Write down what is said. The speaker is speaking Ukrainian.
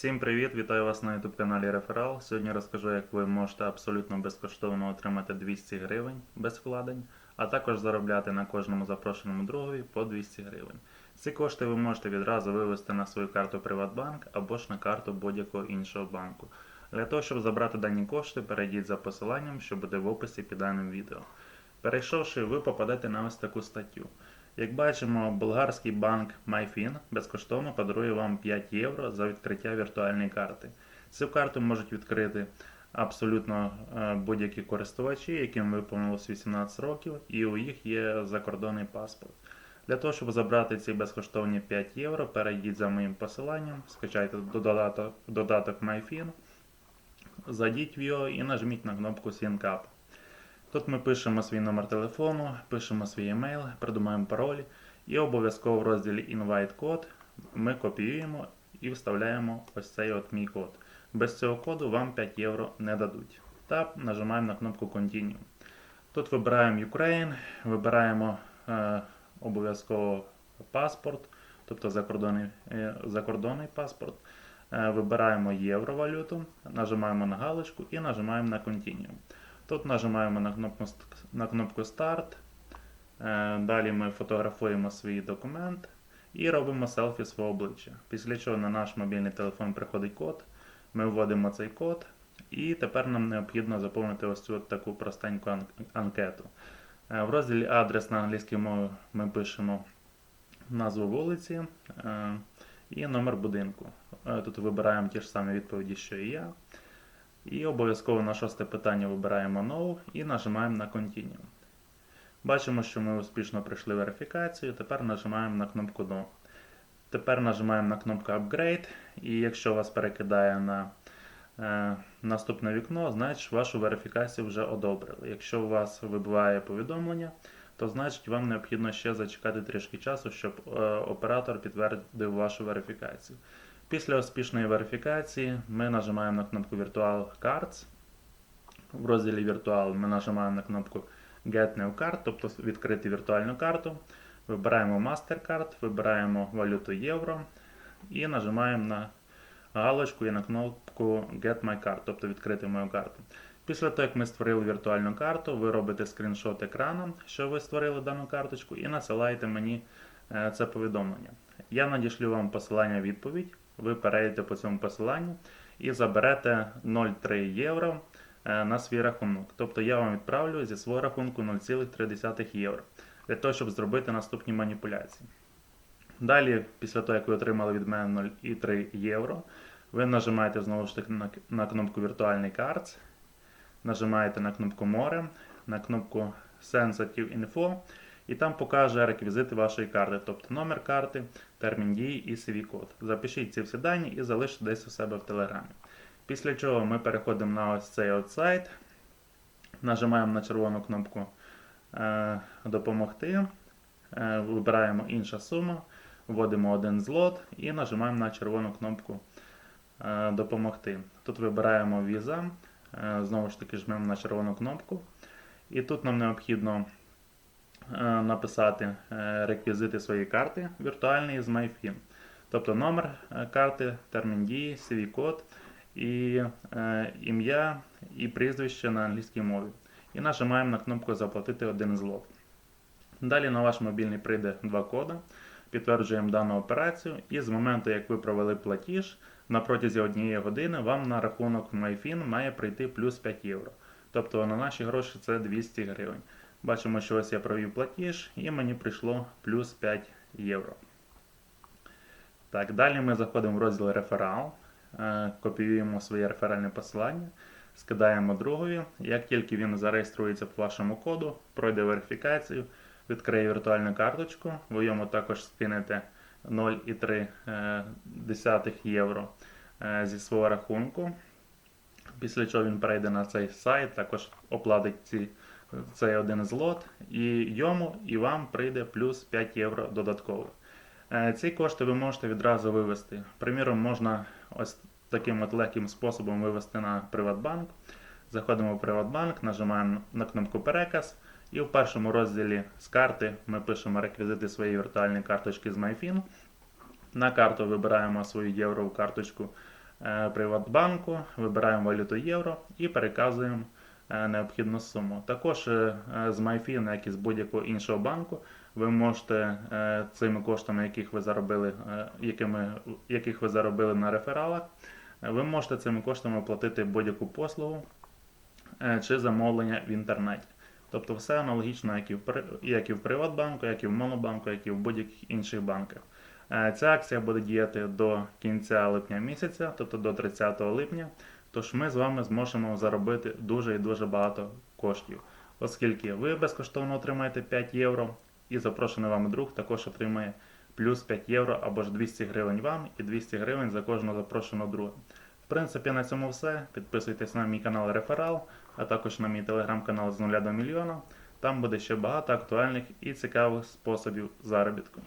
Всім привіт! Вітаю вас на YouTube каналі Реферал. Сьогодні розкажу, як ви можете абсолютно безкоштовно отримати 200 гривень без вкладень, а також заробляти на кожному запрошеному другові по 200 гривень. Ці кошти ви можете відразу вивести на свою карту Приватбанк або ж на карту будь-якого іншого банку. Для того, щоб забрати дані кошти, перейдіть за посиланням, що буде в описі під даним відео. Перейшовши, ви попадете на ось таку статтю. Як бачимо, болгарський банк MyFin безкоштовно подарує вам 5 євро за відкриття віртуальної карти. Цю карту можуть відкрити абсолютно е, будь-які користувачі, яким виповнилось 18 років, і у їх є закордонний паспорт. Для того, щоб забрати ці безкоштовні 5 євро, перейдіть за моїм посиланням, скачайте додаток, додаток MyFin, зайдіть в його і нажміть на кнопку SyncUp. Тут ми пишемо свій номер телефону, пишемо свій емейл, придумаємо пароль і обов'язково в розділі Invite код ми копіюємо і вставляємо ось цей от мій код. Без цього коду вам 5 євро не дадуть. Та нажимаємо на кнопку Continue. Тут вибираємо Ukraine, вибираємо е, обов'язково паспорт, тобто закордонний, е, закордонний паспорт. Е, вибираємо євровалюту, нажимаємо на галочку і нажимаємо на Continue. Тут нажимаємо на кнопку, на кнопку Старт. Е, Далі ми фотографуємо свій документ і робимо селфі свого обличчя. Після чого на наш мобільний телефон приходить код. Ми вводимо цей код, і тепер нам необхідно заповнити ось цю таку простеньку анкету. Е, В розділі Адрес на англійській мові ми пишемо назву вулиці е, і номер будинку. Тут вибираємо ті ж самі відповіді, що і я. І обов'язково на шосте питання вибираємо No і нажимаємо на Continue. Бачимо, що ми успішно пройшли верифікацію. Тепер нажимаємо на кнопку No. Тепер нажимаємо на кнопку Upgrade, і якщо вас перекидає на е, наступне вікно, значить вашу верифікацію вже одобрили. Якщо у вас вибиває повідомлення, то значить вам необхідно ще зачекати трішки часу, щоб е, оператор підтвердив вашу верифікацію. Після успішної верифікації ми нажимаємо на кнопку Virtual Cards. В розділі Virtual ми нажимаємо на кнопку Get New Card, тобто відкрити віртуальну карту. Вибираємо MasterCard, вибираємо валюту євро і нажимаємо на галочку і на кнопку Get My Card, тобто відкрити мою карту. Після того, як ми створили віртуальну карту, ви робите скріншот екрану, що ви створили дану карточку, і насилаєте мені е, це повідомлення. Я надішлю вам посилання відповідь, ви перейдете по цьому посиланню і заберете 0,3 євро е, на свій рахунок. Тобто я вам відправлю зі свого рахунку 0,3 євро для того, щоб зробити наступні маніпуляції. Далі, після того, як ви отримали від мене 0,3 євро, ви нажимаєте знову ж таки на, кнопку Virtuальний Cards, нажимаєте на кнопку Море, на кнопку Sensitive Info, і там покаже реквізити вашої карти, тобто номер карти, термін дії і CV-код. Запишіть ці всі дані і залиште десь у себе в Телеграмі. Після чого ми переходимо на ось цей от сайт, нажимаємо на червону кнопку е, Допомогти, е, вибираємо інша сума, вводимо один злот і нажимаємо на червону кнопку е, Допомогти. Тут вибираємо віза, знову ж таки жмемо на червону кнопку. І тут нам необхідно написати е, реквізити своєї карти віртуальної з MyFin. Тобто номер е, карти, термін дії, CV-код і е, ім'я і прізвище на англійській мові. І нажимаємо на кнопку Заплатити один злот. Далі на ваш мобільний прийде два кода. Підтверджуємо дану операцію, і з моменту, як ви провели платіж, на протязі однієї години вам на рахунок MyFin має прийти плюс 5 євро. Тобто на наші гроші це 200 гривень. Бачимо, що ось я провів платіж і мені прийшло плюс 5 євро. Так, далі ми заходимо в розділ реферал, е, копіюємо своє реферальне посилання, скидаємо другові. Як тільки він зареєструється по вашому коду, пройде верифікацію, відкриє віртуальну карточку, ви йому також скинете 0,3 євро е, зі свого рахунку. Після чого він перейде на цей сайт, також оплатить ці, цей один злот, і йому і вам прийде плюс 5 євро додатково. Е, Ці кошти ви можете відразу вивести. Приміром, можна ось таким от легким способом вивести на Приватбанк. Заходимо в Приватбанк, нажимаємо на кнопку Переказ, і в першому розділі з карти ми пишемо реквізити своєї віртуальної карточки з MyFin. На карту вибираємо свою єврову карточку е, Приватбанку, вибираємо валюту євро і переказуємо необхідну суму. Також е, е, з MyFin, як і з будь-якого іншого банку, ви можете е, цими коштами, яких ви заробили, е, якими, яких ви заробили на рефералах, е, ви можете цими коштами оплатити будь-яку послугу е, чи замовлення в інтернеті. Тобто все аналогічно, як і в, як і в Приватбанку, як і в Монобанку, як і в будь-яких інших банках. Е, Ця акція буде діяти до кінця липня місяця, тобто до 30 липня. Тож ми з вами зможемо заробити дуже і дуже багато коштів, оскільки ви безкоштовно отримаєте 5 євро, і запрошений вами друг також отримає плюс 5 євро або ж 200 гривень вам і 200 гривень за кожного запрошеного друга. В принципі, на цьому все. Підписуйтесь на мій канал Реферал, а також на мій телеграм-канал з 0 до мільйона. Там буде ще багато актуальних і цікавих способів заробітку.